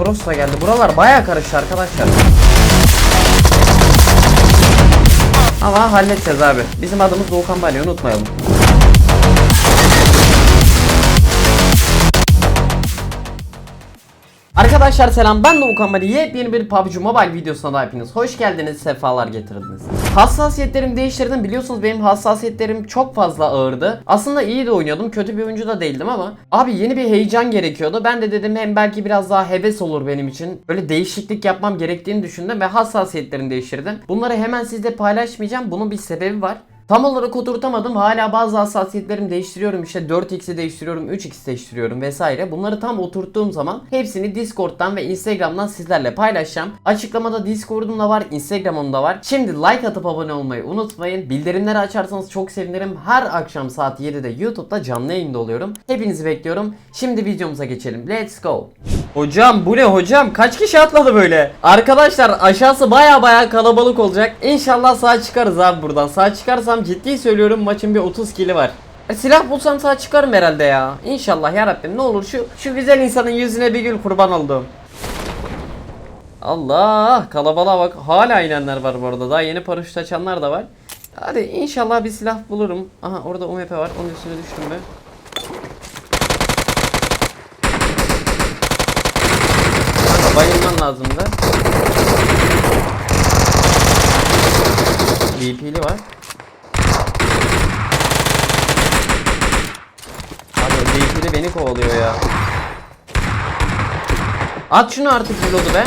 Toros geldi. Buralar baya karıştı arkadaşlar. Ama halledeceğiz abi. Bizim adımız Doğukan Bali unutmayalım. Arkadaşlar selam ben Doğukan Bali yepyeni bir PUBG Mobile videosuna da hepiniz hoş geldiniz sefalar getirdiniz. Hassasiyetlerimi değiştirdim biliyorsunuz benim hassasiyetlerim çok fazla ağırdı. Aslında iyi de oynuyordum kötü bir oyuncu da değildim ama abi yeni bir heyecan gerekiyordu. Ben de dedim hem belki biraz daha heves olur benim için. Böyle değişiklik yapmam gerektiğini düşündüm ve hassasiyetlerimi değiştirdim. Bunları hemen sizle paylaşmayacağım bunun bir sebebi var. Tam olarak oturtamadım. Hala bazı hassasiyetlerimi değiştiriyorum. İşte 4x'i değiştiriyorum, 3x değiştiriyorum vesaire. Bunları tam oturttuğum zaman hepsini Discord'dan ve Instagram'dan sizlerle paylaşacağım. Açıklamada Discord'um da var, Instagram'ım da var. Şimdi like atıp abone olmayı unutmayın. Bildirimleri açarsanız çok sevinirim. Her akşam saat 7'de YouTube'da canlı yayında oluyorum. Hepinizi bekliyorum. Şimdi videomuza geçelim. Let's go. Hocam bu ne hocam? Kaç kişi atladı böyle? Arkadaşlar aşağısı baya baya kalabalık olacak. İnşallah sağ çıkarız abi buradan. Sağ çıkarsam ciddi söylüyorum maçın bir 30 kili var. E, silah bulsam sağ çıkarım herhalde ya. İnşallah ya Rabbim ne olur şu şu güzel insanın yüzüne bir gül kurban oldum. Allah kalabalığa bak. Hala inenler var bu arada. Daha yeni paraşüt açanlar da var. Hadi inşallah bir silah bulurum. Aha orada UMP var. Onun üstüne düştüm mü? Kanka bayılman lazım. VP'li var. VP'li beni kovalıyor ya. At şunu artık reload'u be.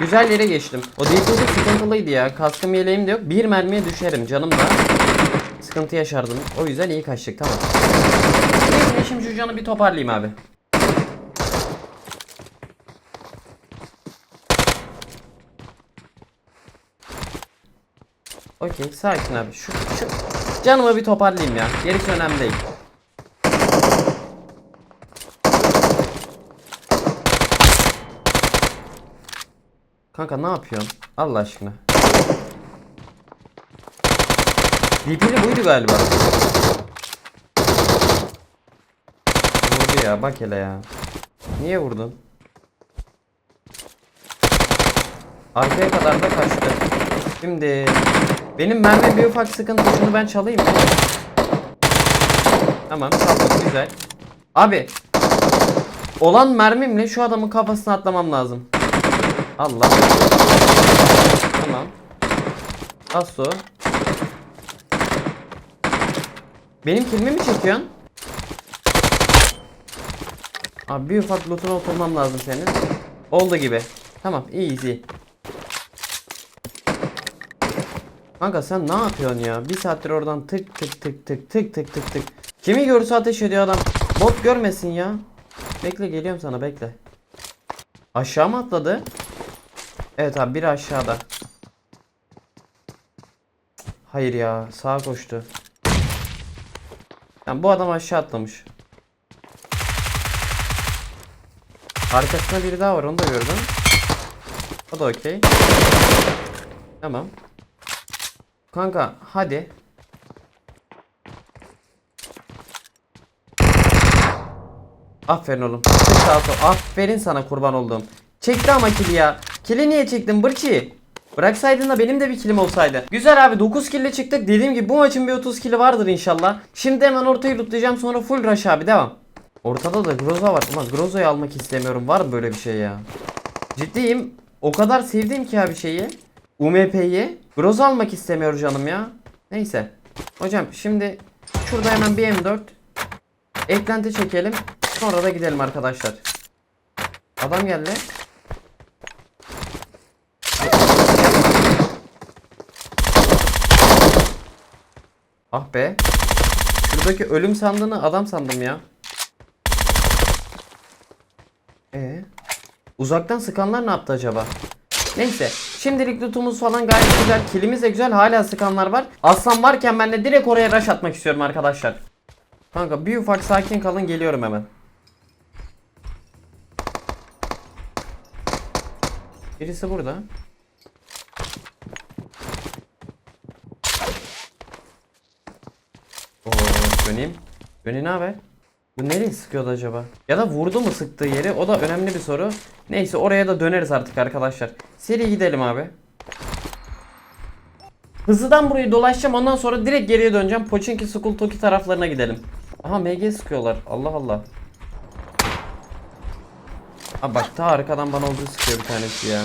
Güzel yere geçtim. O DP'de sıkıntılıydı ya. Kaskım yeleğim de yok. Bir mermiye düşerim canım da. Sıkıntı yaşardım. O yüzden iyi kaçtık tamam. Neyse şimdi şu canı bir toparlayayım abi. Okey sakin abi. Şu, şu canımı bir toparlayayım ya. Gerisi önemli değil. Kanka ne yapıyorsun? Allah aşkına. DP'li buydu galiba. Vurdu ya bak hele ya. Niye vurdun? Arkaya kadar da kaçtı. Şimdi benim mermi bir ufak sıkıntı şunu ben çalayım? Tamam çaldım güzel. Abi olan mermimle şu adamın kafasına atlamam lazım. Allah. Tamam. Aso. Benim kilimi mi çekiyorsun? Abi bir ufak lootuna oturmam lazım senin. Oldu gibi. Tamam easy. Kanka sen ne yapıyorsun ya? Bir saattir oradan tık tık tık tık tık tık tık tık. Kimi görürse ateş ediyor adam. Bot görmesin ya. Bekle geliyorum sana bekle. Aşağı mı atladı? Evet abi biri aşağıda. Hayır ya sağa koştu. Yani bu adam aşağı atlamış. Arkasında biri daha var onu da gördüm. O da okey. Tamam. Kanka hadi. Aferin oğlum. Çık sağa. Aferin sana kurban olduğum. Çekti ama kili ya. Kili niye çektin Bırçı? Bıraksaydın da benim de bir kilim olsaydı. Güzel abi 9 kille çıktık. Dediğim gibi bu maçın bir 30 kili vardır inşallah. Şimdi hemen ortayı lootlayacağım sonra full rush abi devam. Ortada da Groza var. Ulan Groza'yı almak istemiyorum. Var mı böyle bir şey ya? Ciddiyim. O kadar sevdim ki abi şeyi. UMP'yi. Groza almak istemiyor canım ya. Neyse. Hocam şimdi şurada hemen bir M4 eklenti çekelim. Sonra da gidelim arkadaşlar. Adam geldi. Ah be. Şuradaki ölüm sandığını adam sandım ya. Ee, uzaktan sıkanlar ne yaptı acaba? Neyse. Şimdilik lootumuz falan gayet güzel. Kilimiz de güzel. Hala sıkanlar var. Aslan varken ben de direkt oraya rush atmak istiyorum arkadaşlar. Kanka bir ufak sakin kalın geliyorum hemen. Birisi burada. Oo, döneyim. Döneyim ne haber? Bu nereye sıkıyordu acaba? Ya da vurdu mu sıktığı yeri? O da önemli bir soru. Neyse oraya da döneriz artık arkadaşlar. Seri gidelim abi. Hızlıdan burayı dolaşacağım ondan sonra direkt geriye döneceğim. Pochinki School Toki taraflarına gidelim. Aha MG sıkıyorlar. Allah Allah. Aa bak ta arkadan bana olduğu sıkıyor bir tanesi ya.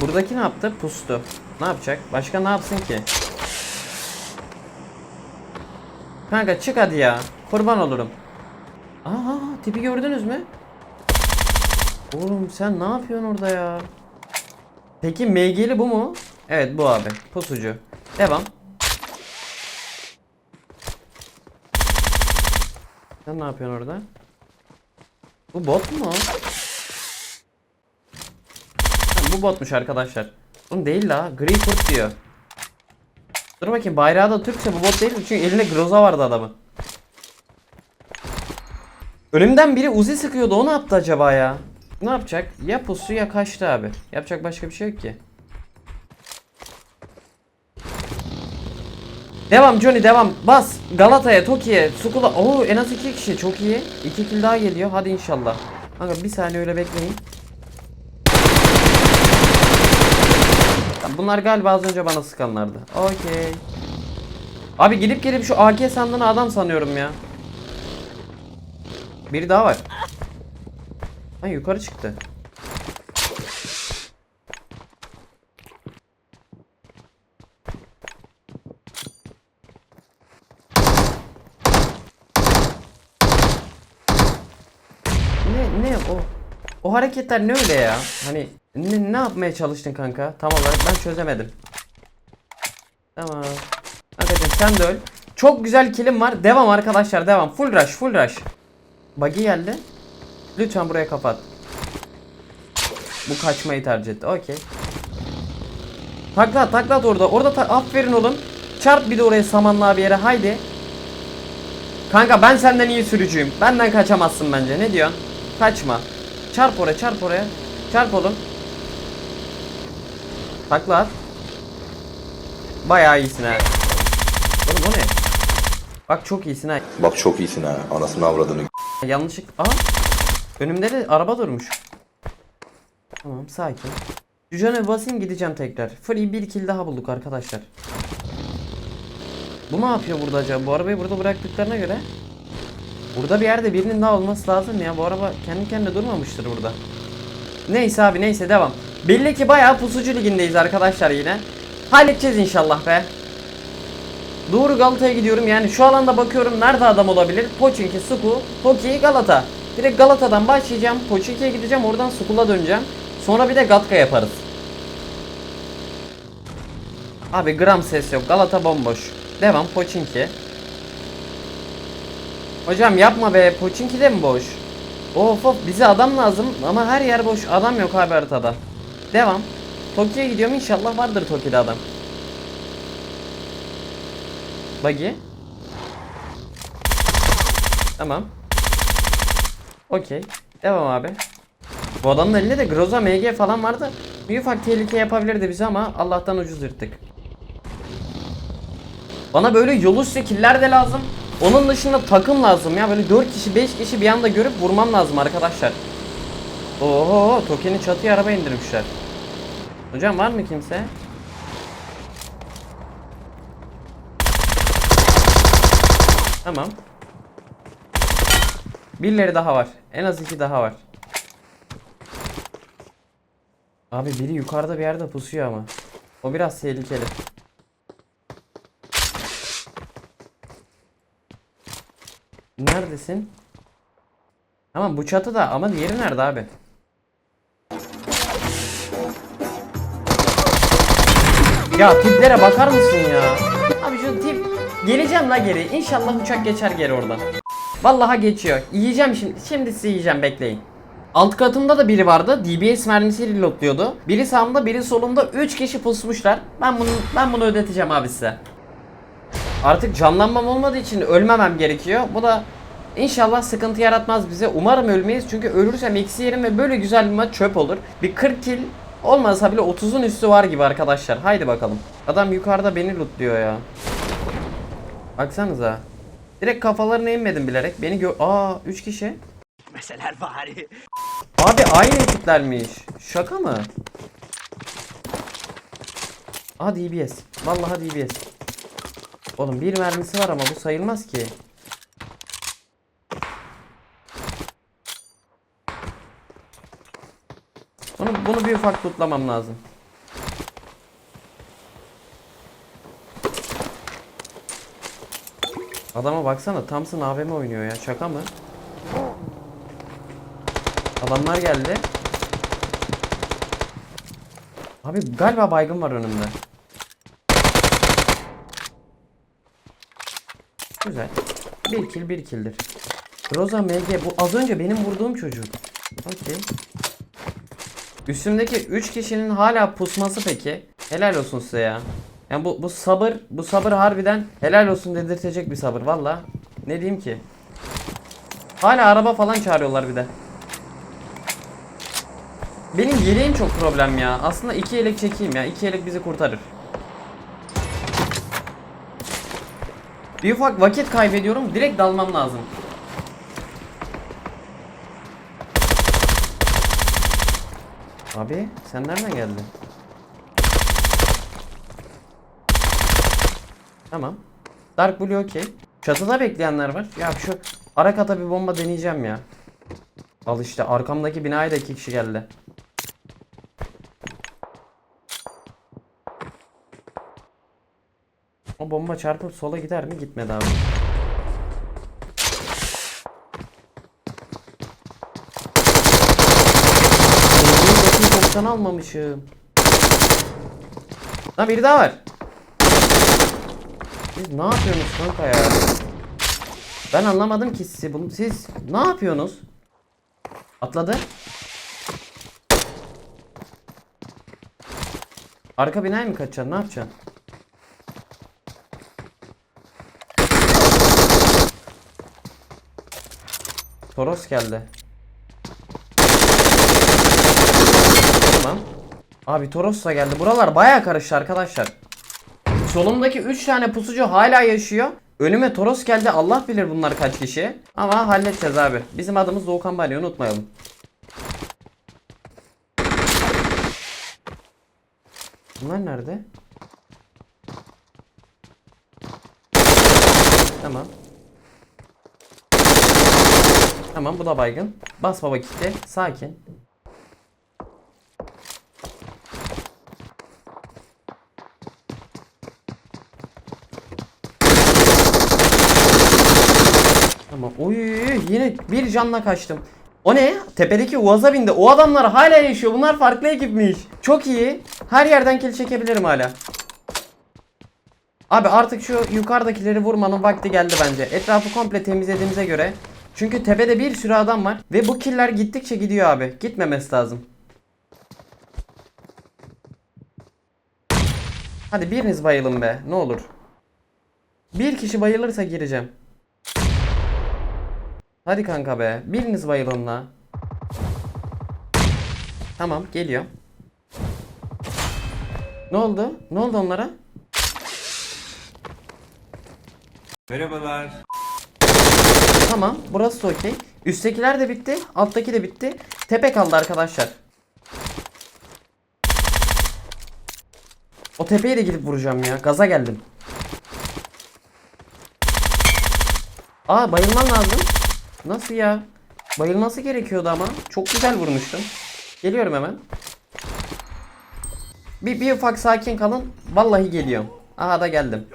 Buradaki ne yaptı? Pustu. Ne yapacak? Başka ne yapsın ki? Kanka çık hadi ya. Kurban olurum. Aha tipi gördünüz mü? Oğlum sen ne yapıyorsun orada ya? Peki MG'li bu mu? Evet bu abi. Pusucu. Devam. Sen ne yapıyorsun orada? Bu bot mu? Bu botmuş arkadaşlar. Oğlum değil la. Gri kurt diyor. Dur bakayım bayrağı da Türkçe bu bot değil mi? Çünkü elinde groza vardı adamın. Önümden biri uzi sıkıyordu. O ne yaptı acaba ya? Ne yapacak? Ya pusu ya kaçtı abi. Yapacak başka bir şey yok ki. Devam Johnny devam. Bas. Galata'ya, Toki'ye, Sukula. Oo en az iki kişi. Çok iyi. İki kill daha geliyor. Hadi inşallah. Kanka bir saniye öyle bekleyin. Bunlar galiba az önce bana sıkanlardı. Okey. Abi gidip gelip şu AK sandığını adam sanıyorum ya. Biri daha var. Ha yukarı çıktı. Ne ne o? O hareketler ne öyle ya? Hani ne, ne yapmaya çalıştın kanka? Tam olarak ben çözemedim. Tamam. Arkadaşlar sen de öl. Çok güzel kilim var. Devam arkadaşlar devam. Full rush full rush. Buggy geldi. Lütfen buraya kapat. Bu kaçmayı tercih etti. Okey. Taklat taklat orada. Orada ta- aferin oğlum. Çarp bir de oraya samanlığa bir yere. Haydi. Kanka ben senden iyi sürücüyüm. Benden kaçamazsın bence. Ne diyorsun? Kaçma. Çarp oraya çarp oraya. Çarp oğlum. Takla at. Bayağı iyisin ha. Oğlum o ne? Bak çok iyisin ha. Bak çok iyisin ha. Anasını avradını. Yanlışlık... Aa! Önümde de araba durmuş. Tamam sakin. Düzene basayım gideceğim tekrar. Free bir kill daha bulduk arkadaşlar. Bu ne yapıyor burada acaba? Bu arabayı burada bıraktıklarına göre. Burada bir yerde birinin daha olması lazım ya. Bu araba kendi kendine durmamıştır burada. Neyse abi neyse devam. Belli ki bayağı pusucu ligindeyiz arkadaşlar yine. Halledeceğiz inşallah be. Doğru Galata'ya gidiyorum yani şu alanda bakıyorum nerede adam olabilir? Pochinki, Suku, Toki, Galata. Direkt Galata'dan başlayacağım. Pochinki'ye gideceğim oradan Suku'la döneceğim. Sonra bir de Gatka yaparız. Abi gram ses yok. Galata bomboş. Devam Pochinki. Hocam yapma be. Pochinki de mi boş? Of of bize adam lazım ama her yer boş. Adam yok abi haritada. Devam. Toki'ye gidiyorum inşallah vardır Toki'de adam. Buggy. Tamam. Okey. Devam abi. Bu adamın elinde de Groza MG falan vardı. Bir ufak tehlike yapabilirdi bize ama Allah'tan ucuz yırttık. Bana böyle yol üstü killer de lazım. Onun dışında takım lazım ya. Böyle 4 kişi 5 kişi bir anda görüp vurmam lazım arkadaşlar. Oho Toki'nin çatıya araba indirmişler. Hocam var mı kimse? Tamam. Birileri daha var. En az iki daha var. Abi biri yukarıda bir yerde pusuyor ama. O biraz tehlikeli. Neredesin? Tamam bu çatıda ama diğeri nerede abi? Ya tiplere bakar mısın ya? Geleceğim la geri. İnşallah uçak geçer geri oradan. Vallahi geçiyor. Yiyeceğim şimdi. Şimdi size yiyeceğim bekleyin. Alt katımda da biri vardı. DBS mermisi reloadluyordu. Biri sağımda, biri solumda 3 kişi pusmuşlar. Ben bunu ben bunu ödeteceğim abi size. Artık canlanmam olmadığı için ölmemem gerekiyor. Bu da inşallah sıkıntı yaratmaz bize. Umarım ölmeyiz çünkü ölürsem eksi yerim ve böyle güzel bir maç çöp olur. Bir 40 kill olmasa bile 30'un üstü var gibi arkadaşlar. Haydi bakalım. Adam yukarıda beni lootluyor ya. Baksanıza. Direkt kafalarına inmedim bilerek. Beni gör... Aa 3 kişi. Meseler bari. Abi aynı ekiplermiş. Şaka mı? Aha DBS. Vallahi DBS. Oğlum bir mermisi var ama bu sayılmaz ki. Bunu, bunu bir ufak tutlamam lazım. Adama baksana Thompson AVM oynuyor ya şaka mı? Adamlar geldi. Abi galiba baygın var önümde. Güzel. Bir kill bir killdir. Rosa MG bu az önce benim vurduğum çocuk. Okey. Üstümdeki 3 kişinin hala pusması peki. Helal olsun size ya. Yani bu, bu sabır, bu sabır harbiden helal olsun dedirtecek bir sabır valla. Ne diyeyim ki? Hala araba falan çağırıyorlar bir de. Benim yeleğim çok problem ya. Aslında iki yelek çekeyim ya. İki yelek bizi kurtarır. Bir ufak vakit kaybediyorum. Direkt dalmam lazım. Abi sen nereden geldin? Tamam. Dark Blue okey. Çatıda bekleyenler var. Ya şu ara kata bir bomba deneyeceğim ya. Al işte arkamdaki binaya da iki kişi geldi. O bomba çarpıp sola gider mi? Gitmedi abi. 90 almamışım. Lan biri daha var. Siz ne yapıyorsunuz kanka ya? Ben anlamadım ki sizi. Bunu siz ne yapıyorsunuz? Atladı. Arka binaya mı kaçacaksın? Ne yapacaksın? Toros geldi. Tamam. Abi Toros da geldi. Buralar baya karıştı arkadaşlar. Solumdaki 3 tane pusucu hala yaşıyor. Önüme Toros geldi. Allah bilir bunlar kaç kişi. Ama halledeceğiz abi. Bizim adımız Doğukan Bali unutmayalım. Bunlar nerede? Tamam. Tamam bu da baygın. Bas baba kitle. Sakin. Tamam. Oy yine bir canla kaçtım. O ne? Tepedeki Uaz'a bindi. O adamlar hala yaşıyor. Bunlar farklı ekipmiş. Çok iyi. Her yerden kill çekebilirim hala. Abi artık şu yukarıdakileri vurmanın vakti geldi bence. Etrafı komple temizlediğimize göre. Çünkü tepede bir sürü adam var. Ve bu killer gittikçe gidiyor abi. Gitmemesi lazım. Hadi biriniz bayılın be. Ne olur. Bir kişi bayılırsa gireceğim. Hadi kanka be. Biriniz bayılın la. Tamam geliyor. Ne oldu? Ne oldu onlara? Merhabalar. Tamam burası okey. Üsttekiler de bitti. Alttaki de bitti. Tepe kaldı arkadaşlar. O tepeye de gidip vuracağım ya. Gaza geldim. Aa bayılman lazım. Nasıl ya? Bayılması gerekiyordu ama. Çok güzel vurmuştum. Geliyorum hemen. Bir, bir ufak sakin kalın. Vallahi geliyorum. Aha da geldim.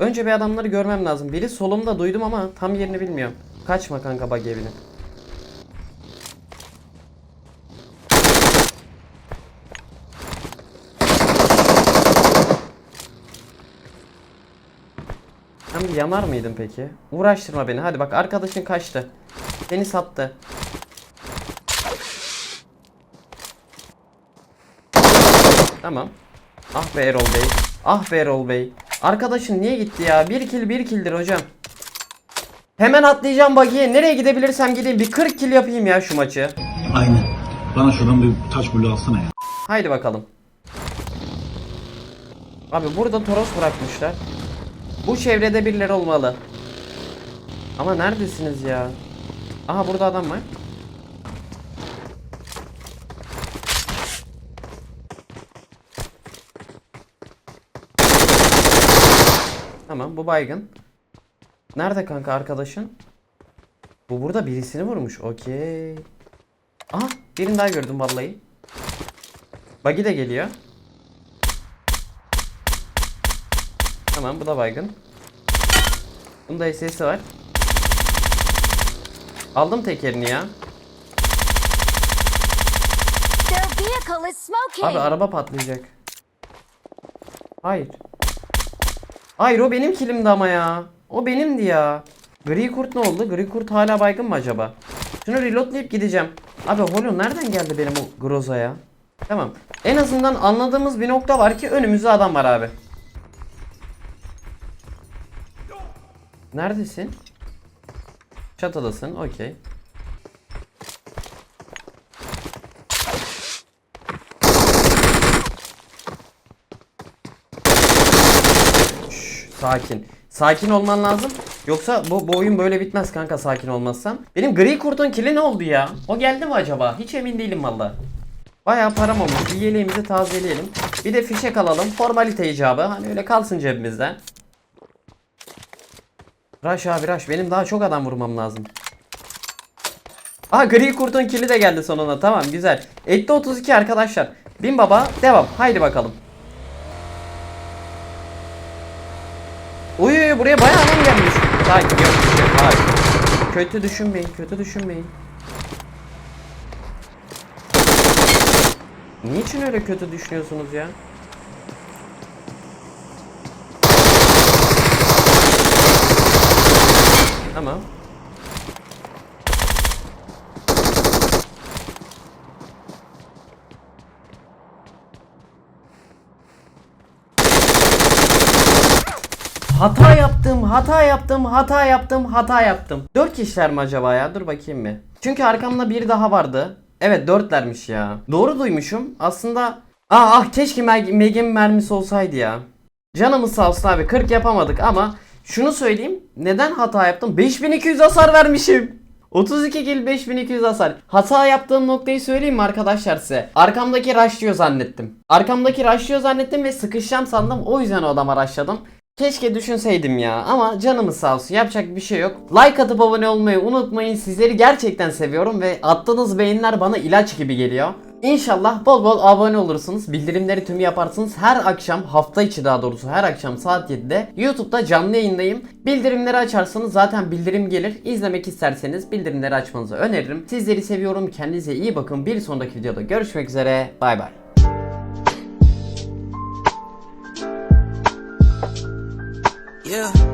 Önce bir adamları görmem lazım. Biri solumda duydum ama tam yerini bilmiyorum. Kaçma kanka bug evine. Bir yanar mıydın peki? Uğraştırma beni. Hadi bak arkadaşın kaçtı. Seni sattı. Tamam. Ah be Erol Bey. Ah be Erol Bey. Arkadaşın niye gitti ya? Bir kill bir killdir hocam. Hemen atlayacağım bagiye. Nereye gidebilirsem gideyim. Bir 40 kill yapayım ya şu maçı. Aynen. Bana şuradan bir taş bulu alsana ya. Haydi bakalım. Abi burada Toros bırakmışlar. Bu çevrede birileri olmalı. Ama neredesiniz ya? Aha burada adam var. Tamam bu baygın. Nerede kanka arkadaşın? Bu burada birisini vurmuş. Okey. Aha birini daha gördüm vallahi. Buggy de geliyor. Tamam bu da baygın. Bunda SS'i var. Aldım tekerini ya. Abi araba patlayacak. Hayır. Hayır o benim kilimdi ama ya. O benimdi ya. Gri kurt ne oldu? Gri kurt hala baygın mı acaba? Şunu reloadlayıp gideceğim. Abi Holo nereden geldi benim o Groza'ya? Tamam. En azından anladığımız bir nokta var ki önümüzde adam var abi. Neredesin? Çatıdasın. Okey. Sakin. Sakin olman lazım. Yoksa bu, bu oyun böyle bitmez kanka sakin olmazsan. Benim gri kurtun kili ne oldu ya? O geldi mi acaba? Hiç emin değilim valla. Bayağı param olmuş. Bir yeleğimizi tazeleyelim. Bir de fişek alalım. Formalite icabı. Hani öyle kalsın cebimizde. Rush abi rush. Benim daha çok adam vurmam lazım. Aha gri kurtun kili de geldi sonuna. Tamam güzel. Etti 32 arkadaşlar. Bin baba devam. Haydi bakalım. Uy buraya bayağı adam gelmiş. Sakin yok. bir Hayır. Kötü düşünmeyin. Kötü düşünmeyin. Niçin öyle kötü düşünüyorsunuz ya? Tamam. Hata yaptım, hata yaptım, hata yaptım, hata yaptım. 4 kişiler mi acaba ya? Dur bakayım bir. Çünkü arkamda biri daha vardı. Evet dörtlermiş ya. Doğru duymuşum. Aslında ah ah keşke Meg Meg'in mermisi olsaydı ya. Canımız sağ olsun abi 40 yapamadık ama şunu söyleyeyim. Neden hata yaptım? 5200 hasar vermişim. 32 kill 5200 hasar. Hata yaptığım noktayı söyleyeyim mi arkadaşlar size? Arkamdaki rushlıyor zannettim. Arkamdaki rushlıyor zannettim ve sıkışacağım sandım. O yüzden o adama rushladım. Keşke düşünseydim ya ama canımız sağ olsun yapacak bir şey yok. Like atıp abone olmayı unutmayın. Sizleri gerçekten seviyorum ve attığınız beğeniler bana ilaç gibi geliyor. İnşallah bol bol abone olursunuz. Bildirimleri tüm yaparsınız. Her akşam hafta içi daha doğrusu her akşam saat 7'de YouTube'da canlı yayındayım. Bildirimleri açarsanız zaten bildirim gelir. İzlemek isterseniz bildirimleri açmanızı öneririm. Sizleri seviyorum. Kendinize iyi bakın. Bir sonraki videoda görüşmek üzere. Bay bay. Yeah.